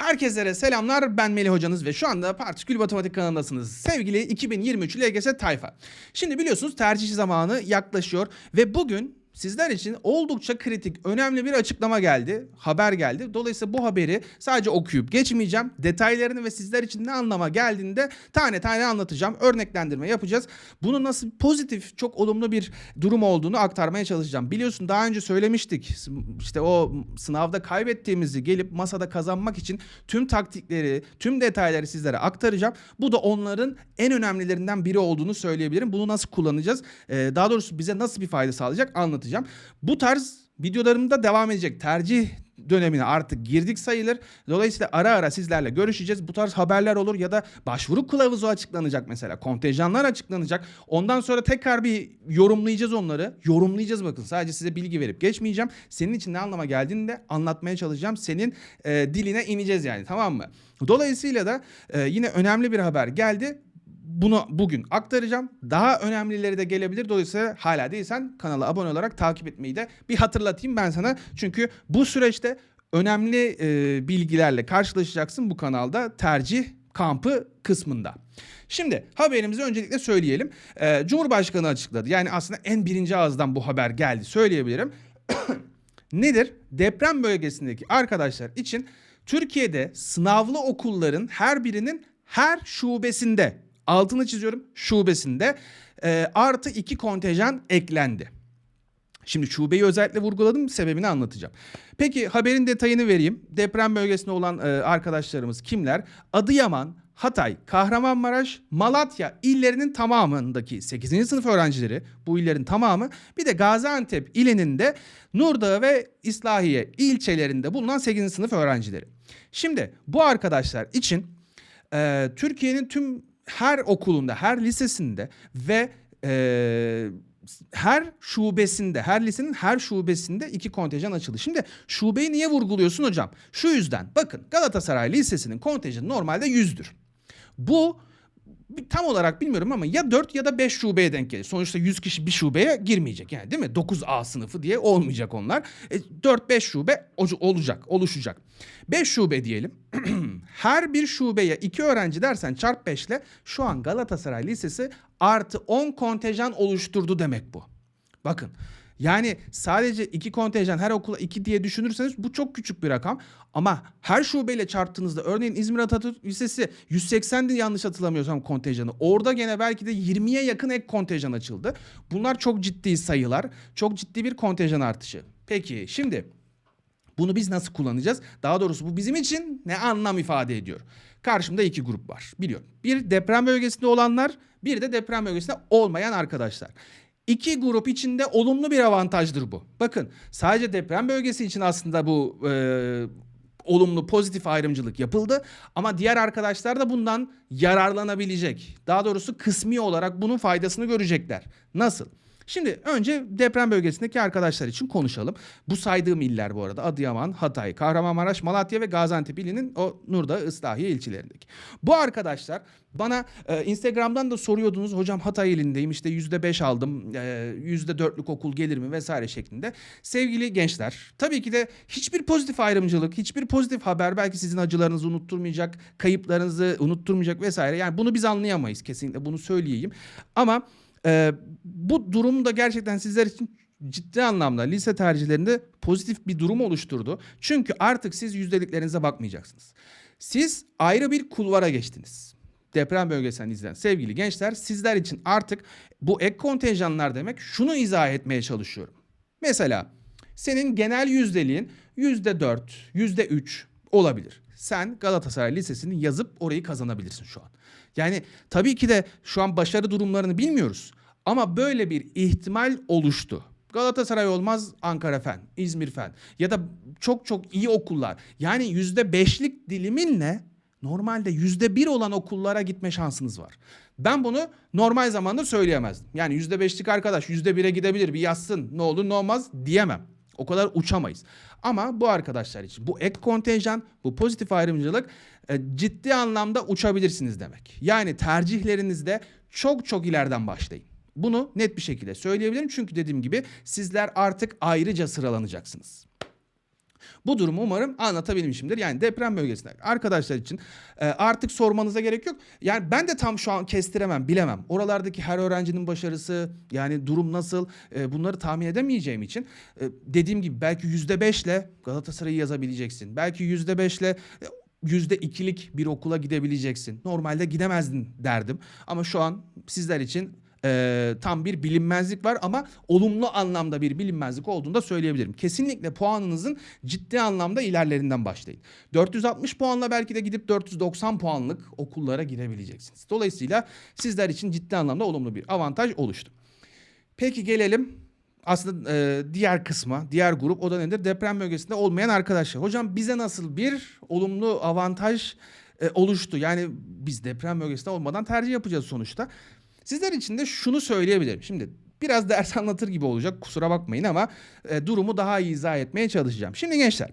Herkese selamlar ben Melih hocanız ve şu anda Partikül Matematik kanalındasınız. Sevgili 2023 LGS tayfa. Şimdi biliyorsunuz tercih zamanı yaklaşıyor ve bugün sizler için oldukça kritik, önemli bir açıklama geldi, haber geldi. Dolayısıyla bu haberi sadece okuyup geçmeyeceğim. Detaylarını ve sizler için ne anlama geldiğini de tane tane anlatacağım. Örneklendirme yapacağız. Bunun nasıl pozitif, çok olumlu bir durum olduğunu aktarmaya çalışacağım. Biliyorsun daha önce söylemiştik. İşte o sınavda kaybettiğimizi gelip masada kazanmak için tüm taktikleri, tüm detayları sizlere aktaracağım. Bu da onların en önemlilerinden biri olduğunu söyleyebilirim. Bunu nasıl kullanacağız? Ee, daha doğrusu bize nasıl bir fayda sağlayacak anlatacağım. Bu tarz videolarımda devam edecek. Tercih dönemine artık girdik sayılır. Dolayısıyla ara ara sizlerle görüşeceğiz. Bu tarz haberler olur ya da başvuru kılavuzu açıklanacak mesela. Kontenjanlar açıklanacak. Ondan sonra tekrar bir yorumlayacağız onları. Yorumlayacağız bakın. Sadece size bilgi verip geçmeyeceğim. Senin için ne anlama geldiğini de anlatmaya çalışacağım. Senin e, diline ineceğiz yani tamam mı? Dolayısıyla da e, yine önemli bir haber geldi bunu bugün aktaracağım. Daha önemlileri de gelebilir. Dolayısıyla hala değilsen kanala abone olarak takip etmeyi de bir hatırlatayım ben sana. Çünkü bu süreçte önemli e, bilgilerle karşılaşacaksın bu kanalda tercih kampı kısmında. Şimdi haberimizi öncelikle söyleyelim. E, Cumhurbaşkanı açıkladı. Yani aslında en birinci ağızdan bu haber geldi söyleyebilirim. Nedir? Deprem bölgesindeki arkadaşlar için Türkiye'de sınavlı okulların her birinin her şubesinde altını çiziyorum şubesinde e, artı iki kontenjan eklendi. Şimdi şubeyi özellikle vurguladım sebebini anlatacağım. Peki haberin detayını vereyim. Deprem bölgesinde olan e, arkadaşlarımız kimler? Adıyaman, Hatay, Kahramanmaraş, Malatya illerinin tamamındaki 8. sınıf öğrencileri bu illerin tamamı bir de Gaziantep ilinin de Nurdağı ve İslahiye ilçelerinde bulunan 8. sınıf öğrencileri. Şimdi bu arkadaşlar için e, Türkiye'nin tüm her okulunda, her lisesinde ve e, her şubesinde, her lisenin her şubesinde iki kontenjan açıldı. Şimdi şubeyi niye vurguluyorsun hocam? Şu yüzden. Bakın Galatasaray Lisesi'nin kontenjanı normalde 100'dür. Bu tam olarak bilmiyorum ama ya 4 ya da 5 şubeye denk gelir. Sonuçta 100 kişi bir şubeye girmeyecek yani değil mi? 9A sınıfı diye olmayacak onlar. E, 4-5 şube olacak, oluşacak. 5 şube diyelim. Her bir şubeye 2 öğrenci dersen çarp 5 ile şu an Galatasaray Lisesi artı 10 kontenjan oluşturdu demek bu. Bakın yani sadece iki kontenjan her okula iki diye düşünürseniz bu çok küçük bir rakam. Ama her şubeyle çarptığınızda örneğin İzmir Atatürk Lisesi 180'di yanlış hatırlamıyorsam kontenjanı. Orada gene belki de 20'ye yakın ek kontenjan açıldı. Bunlar çok ciddi sayılar. Çok ciddi bir kontenjan artışı. Peki şimdi bunu biz nasıl kullanacağız? Daha doğrusu bu bizim için ne anlam ifade ediyor? Karşımda iki grup var biliyorum. Bir deprem bölgesinde olanlar, bir de deprem bölgesinde olmayan arkadaşlar. İki grup içinde olumlu bir avantajdır bu. Bakın sadece deprem bölgesi için aslında bu e, olumlu pozitif ayrımcılık yapıldı. Ama diğer arkadaşlar da bundan yararlanabilecek. Daha doğrusu kısmi olarak bunun faydasını görecekler. Nasıl? Şimdi önce deprem bölgesindeki arkadaşlar için konuşalım. Bu saydığım iller bu arada Adıyaman, Hatay, Kahramanmaraş, Malatya ve Gaziantep ilinin o Nurda, Islahiye ilçelerindeki. Bu arkadaşlar bana e, Instagram'dan da soruyordunuz hocam Hatay ilindeyim işte yüzde beş aldım e, yüzde dörtlük okul gelir mi vesaire şeklinde. Sevgili gençler tabii ki de hiçbir pozitif ayrımcılık hiçbir pozitif haber belki sizin acılarınızı unutturmayacak kayıplarınızı unutturmayacak vesaire yani bunu biz anlayamayız kesinlikle bunu söyleyeyim ama ee, bu durum da gerçekten sizler için ciddi anlamda lise tercihlerinde pozitif bir durum oluşturdu. Çünkü artık siz yüzdeliklerinize bakmayacaksınız. Siz ayrı bir kulvara geçtiniz. Deprem bölgesinden izleyen sevgili gençler sizler için artık bu ek kontenjanlar demek şunu izah etmeye çalışıyorum. Mesela senin genel yüzdeliğin yüzde dört, yüzde üç olabilir. Sen Galatasaray Lisesi'ni yazıp orayı kazanabilirsin şu an. Yani tabii ki de şu an başarı durumlarını bilmiyoruz. Ama böyle bir ihtimal oluştu. Galatasaray olmaz Ankara Fen, İzmir Fen ya da çok çok iyi okullar. Yani yüzde beşlik diliminle normalde yüzde bir olan okullara gitme şansınız var. Ben bunu normal zamanda söyleyemezdim. Yani yüzde beşlik arkadaş yüzde bire gidebilir bir yazsın ne olur ne olmaz diyemem. O kadar uçamayız. Ama bu arkadaşlar için bu ek kontenjan, bu pozitif ayrımcılık e, ciddi anlamda uçabilirsiniz demek. Yani tercihlerinizde çok çok ileriden başlayın. Bunu net bir şekilde söyleyebilirim çünkü dediğim gibi sizler artık ayrıca sıralanacaksınız. Bu durumu umarım anlatabilmişimdir. Yani deprem bölgesinde arkadaşlar için e, artık sormanıza gerek yok. Yani ben de tam şu an kestiremem, bilemem. Oralardaki her öğrencinin başarısı, yani durum nasıl e, bunları tahmin edemeyeceğim için e, dediğim gibi belki yüzde beşle Galatasaray'ı yazabileceksin. Belki yüzde beşle e, yüzde ikilik bir okula gidebileceksin. Normalde gidemezdin derdim. Ama şu an sizler için e, tam bir bilinmezlik var ama olumlu anlamda bir bilinmezlik olduğunu da söyleyebilirim. Kesinlikle puanınızın ciddi anlamda ilerlerinden başlayın. 460 puanla belki de gidip 490 puanlık okullara girebileceksiniz. Dolayısıyla sizler için ciddi anlamda olumlu bir avantaj oluştu. Peki gelelim aslında e, diğer kısma, diğer grup o da nedir? Deprem bölgesinde olmayan arkadaşlar. Hocam bize nasıl bir olumlu avantaj e, oluştu? Yani biz deprem bölgesinde olmadan tercih yapacağız sonuçta. Sizler için de şunu söyleyebilirim. Şimdi biraz ders anlatır gibi olacak kusura bakmayın ama e, durumu daha iyi izah etmeye çalışacağım. Şimdi gençler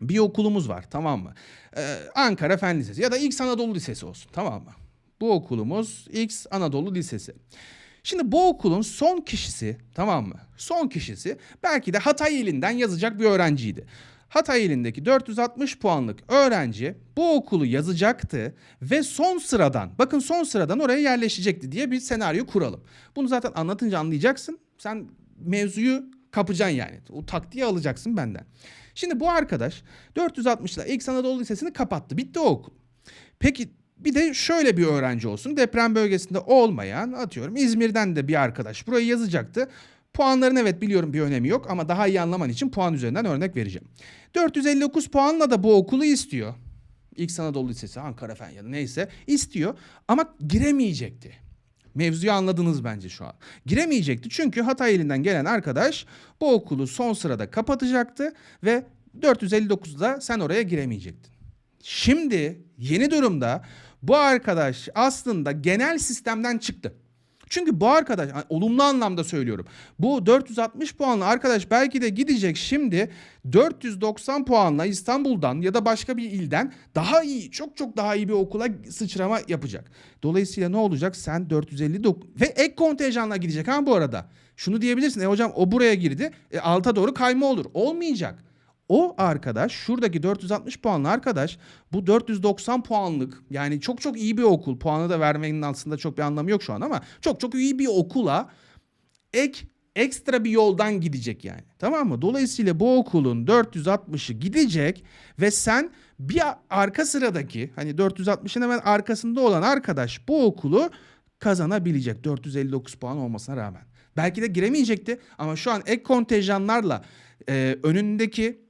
bir okulumuz var tamam mı? Ee, Ankara Fen Lisesi ya da X Anadolu Lisesi olsun tamam mı? Bu okulumuz X Anadolu Lisesi. Şimdi bu okulun son kişisi tamam mı? Son kişisi belki de Hatay ilinden yazacak bir öğrenciydi. Hatay ilindeki 460 puanlık öğrenci bu okulu yazacaktı ve son sıradan bakın son sıradan oraya yerleşecekti diye bir senaryo kuralım. Bunu zaten anlatınca anlayacaksın. Sen mevzuyu kapacaksın yani. O taktiği alacaksın benden. Şimdi bu arkadaş 460 ile X Anadolu Lisesi'ni kapattı. Bitti o okul. Peki bir de şöyle bir öğrenci olsun. Deprem bölgesinde olmayan atıyorum İzmir'den de bir arkadaş burayı yazacaktı. Puanların evet biliyorum bir önemi yok ama daha iyi anlaman için puan üzerinden örnek vereceğim. 459 puanla da bu okulu istiyor. X Anadolu Lisesi, Ankara Fen ya da neyse istiyor ama giremeyecekti. Mevzuyu anladınız bence şu an. Giremeyecekti çünkü Hatay ilinden gelen arkadaş bu okulu son sırada kapatacaktı ve 459'da sen oraya giremeyecektin. Şimdi yeni durumda bu arkadaş aslında genel sistemden çıktı. Çünkü bu arkadaş olumlu anlamda söylüyorum. Bu 460 puanlı arkadaş belki de gidecek şimdi 490 puanla İstanbul'dan ya da başka bir ilden daha iyi çok çok daha iyi bir okula sıçrama yapacak. Dolayısıyla ne olacak? Sen 459 ve ek kontenjanla gidecek ha bu arada. Şunu diyebilirsin. E hocam o buraya girdi. E, alta doğru kayma olur. Olmayacak. O arkadaş şuradaki 460 puanlı arkadaş bu 490 puanlık yani çok çok iyi bir okul puanı da vermenin aslında çok bir anlamı yok şu an ama çok çok iyi bir okula ek ekstra bir yoldan gidecek yani. Tamam mı? Dolayısıyla bu okulun 460'ı gidecek ve sen bir arka sıradaki hani 460'ın hemen arkasında olan arkadaş bu okulu kazanabilecek 459 puan olmasına rağmen. Belki de giremeyecekti ama şu an ek kontenjanlarla e, önündeki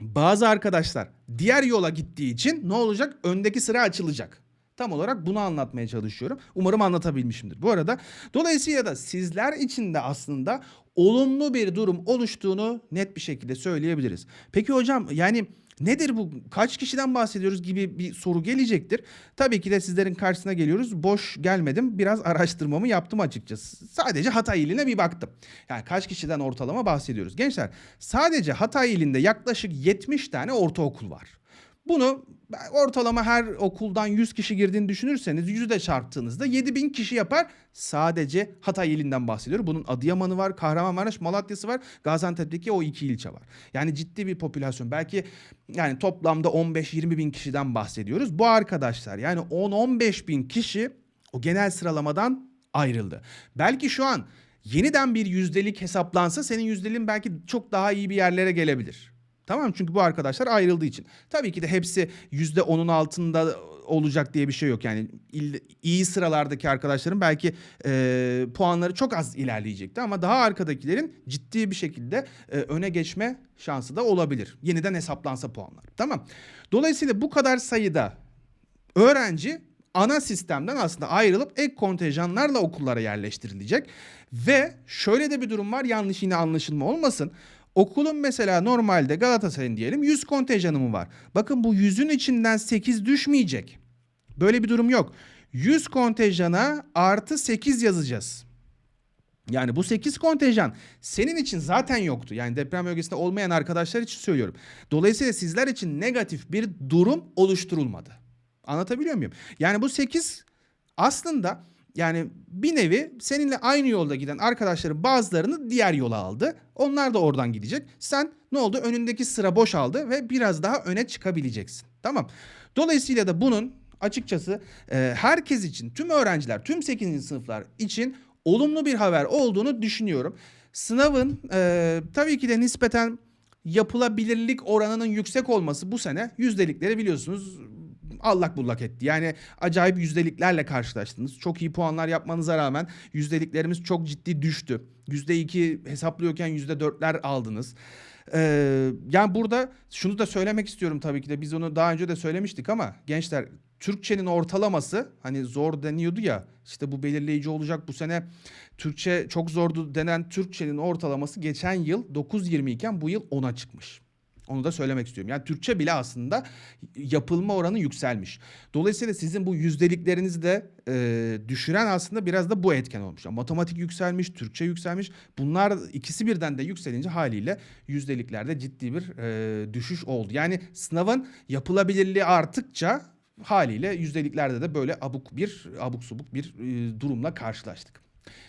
bazı arkadaşlar diğer yola gittiği için ne olacak? Öndeki sıra açılacak. Tam olarak bunu anlatmaya çalışıyorum. Umarım anlatabilmişimdir. Bu arada dolayısıyla da sizler için de aslında olumlu bir durum oluştuğunu net bir şekilde söyleyebiliriz. Peki hocam yani nedir bu? Kaç kişiden bahsediyoruz gibi bir soru gelecektir. Tabii ki de sizlerin karşısına geliyoruz. Boş gelmedim. Biraz araştırmamı yaptım açıkçası. Sadece Hatay iline bir baktım. Yani kaç kişiden ortalama bahsediyoruz. Gençler sadece Hatay ilinde yaklaşık 70 tane ortaokul var. Bunu ortalama her okuldan 100 kişi girdiğini düşünürseniz yüzde çarptığınızda 7000 kişi yapar. Sadece Hatay ilinden bahsediyorum. Bunun Adıyaman'ı var, Kahramanmaraş, Malatya'sı var. Gaziantep'teki o iki ilçe var. Yani ciddi bir popülasyon. Belki yani toplamda 15-20 bin kişiden bahsediyoruz. Bu arkadaşlar yani 10-15 bin kişi o genel sıralamadan ayrıldı. Belki şu an yeniden bir yüzdelik hesaplansa senin yüzdeliğin belki çok daha iyi bir yerlere gelebilir. Tamam? Çünkü bu arkadaşlar ayrıldığı için. Tabii ki de hepsi %10'un altında olacak diye bir şey yok. Yani iyi sıralardaki arkadaşların belki e, puanları çok az ilerleyecekti ama daha arkadakilerin ciddi bir şekilde e, öne geçme şansı da olabilir. Yeniden hesaplansa puanlar. Tamam. Dolayısıyla bu kadar sayıda öğrenci ana sistemden aslında ayrılıp ek kontenjanlarla okullara yerleştirilecek. Ve şöyle de bir durum var yanlış yine anlaşılma olmasın. Okulun mesela normalde Galatasaray'ın diyelim 100 kontenjanı mı var? Bakın bu 100'ün içinden 8 düşmeyecek. Böyle bir durum yok. 100 kontenjana artı 8 yazacağız. Yani bu 8 kontenjan senin için zaten yoktu. Yani deprem bölgesinde olmayan arkadaşlar için söylüyorum. Dolayısıyla sizler için negatif bir durum oluşturulmadı. Anlatabiliyor muyum? Yani bu 8 aslında Yani bir nevi seninle aynı yolda giden arkadaşların bazılarını diğer yola aldı. Onlar da oradan gidecek. Sen ne oldu? Önündeki sıra boşaldı ve biraz daha öne çıkabileceksin. Tamam. Dolayısıyla da bunun açıkçası e, herkes için, tüm öğrenciler, tüm 8. sınıflar için olumlu bir haber olduğunu düşünüyorum. Sınavın e, tabii ki de nispeten yapılabilirlik oranının yüksek olması bu sene yüzdelikleri biliyorsunuz allak bullak etti. Yani acayip yüzdeliklerle karşılaştınız. Çok iyi puanlar yapmanıza rağmen yüzdeliklerimiz çok ciddi düştü. Yüzde iki hesaplıyorken yüzde dörtler aldınız. Ee, yani burada şunu da söylemek istiyorum tabii ki de biz onu daha önce de söylemiştik ama gençler Türkçenin ortalaması hani zor deniyordu ya işte bu belirleyici olacak bu sene Türkçe çok zordu denen Türkçenin ortalaması geçen yıl 9.20 iken bu yıl 10'a çıkmış. Onu da söylemek istiyorum. Yani Türkçe bile aslında yapılma oranı yükselmiş. Dolayısıyla sizin bu yüzdeliklerinizi de e, düşüren aslında biraz da bu etken olmuş. Yani matematik yükselmiş, Türkçe yükselmiş. Bunlar ikisi birden de yükselince haliyle yüzdeliklerde ciddi bir e, düşüş oldu. Yani sınavın yapılabilirliği arttıkça haliyle yüzdeliklerde de böyle abuk bir abuk subuk bir e, durumla karşılaştık.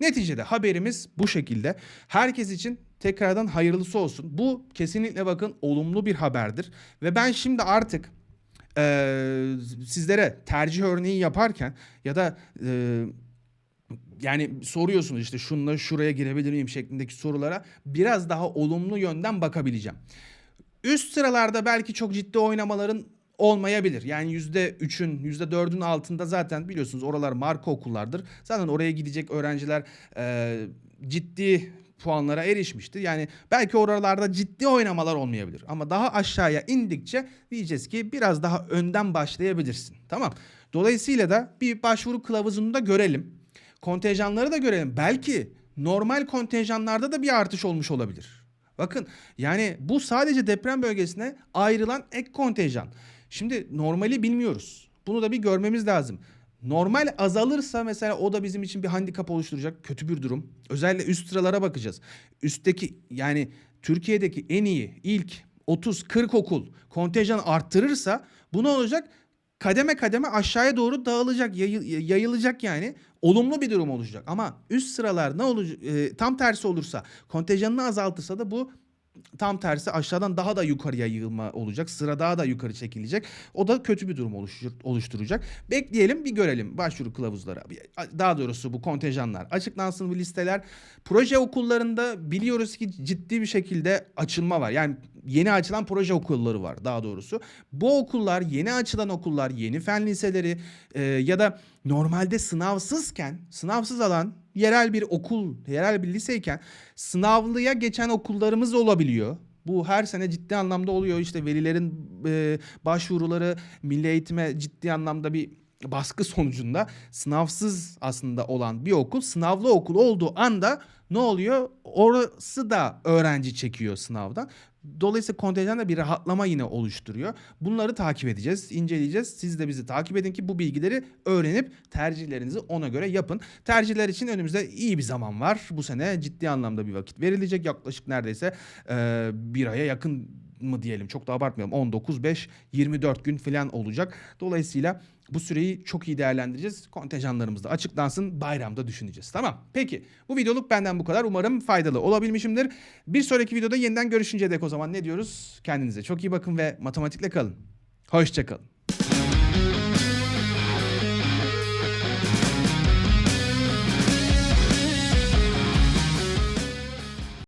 Neticede haberimiz bu şekilde. Herkes için tekrardan hayırlısı olsun. Bu kesinlikle bakın olumlu bir haberdir. Ve ben şimdi artık eee, sizlere tercih örneği yaparken ya da eee, yani soruyorsunuz işte şunla şuraya girebilir miyim şeklindeki sorulara biraz daha olumlu yönden bakabileceğim. Üst sıralarda belki çok ciddi oynamaların olmayabilir. Yani %3'ün, %4'ün altında zaten biliyorsunuz oralar marka okullardır. Zaten oraya gidecek öğrenciler e, ciddi puanlara erişmiştir. Yani belki oralarda ciddi oynamalar olmayabilir. Ama daha aşağıya indikçe diyeceğiz ki biraz daha önden başlayabilirsin. Tamam. Dolayısıyla da bir başvuru kılavuzunu da görelim. Kontenjanları da görelim. Belki normal kontenjanlarda da bir artış olmuş olabilir. Bakın yani bu sadece deprem bölgesine ayrılan ek kontenjan. Şimdi normali bilmiyoruz. Bunu da bir görmemiz lazım. Normal azalırsa mesela o da bizim için bir handikap oluşturacak kötü bir durum. Özellikle üst sıralara bakacağız. Üstteki yani Türkiye'deki en iyi ilk 30-40 okul kontenjan arttırırsa bu ne olacak? Kademe kademe aşağıya doğru dağılacak, yayı- yayılacak yani. Olumlu bir durum olacak. Ama üst sıralar ne olacak? e, tam tersi olursa, kontenjanını azaltırsa da bu tam tersi aşağıdan daha da yukarıya yığılma olacak. Sıra daha da yukarı çekilecek. O da kötü bir durum oluştur- oluşturacak. Bekleyelim bir görelim başvuru kılavuzları. Daha doğrusu bu kontenjanlar açıklansın bu listeler. Proje okullarında biliyoruz ki ciddi bir şekilde açılma var. Yani yeni açılan proje okulları var daha doğrusu. Bu okullar yeni açılan okullar, yeni fen liseleri e, ya da normalde sınavsızken sınavsız alan yerel bir okul, yerel bir liseyken sınavlıya geçen okullarımız olabiliyor. Bu her sene ciddi anlamda oluyor. İşte velilerin e, başvuruları milli eğitime ciddi anlamda bir baskı sonucunda sınavsız aslında olan bir okul sınavlı okul olduğu anda ne oluyor? Orası da öğrenci çekiyor sınavdan. Dolayısıyla kontenjanda bir rahatlama yine oluşturuyor. Bunları takip edeceğiz, inceleyeceğiz. Siz de bizi takip edin ki bu bilgileri öğrenip tercihlerinizi ona göre yapın. Tercihler için önümüzde iyi bir zaman var. Bu sene ciddi anlamda bir vakit verilecek. Yaklaşık neredeyse e, bir aya yakın mı diyelim çok da abartmayalım 19 5 24 gün falan olacak. Dolayısıyla bu süreyi çok iyi değerlendireceğiz. Kontenjanlarımız da açıklansın. Bayramda düşüneceğiz. Tamam. Peki. Bu videoluk benden bu kadar. Umarım faydalı olabilmişimdir. Bir sonraki videoda yeniden görüşünceye dek o zaman ne diyoruz? Kendinize çok iyi bakın ve matematikle kalın. Hoşçakalın.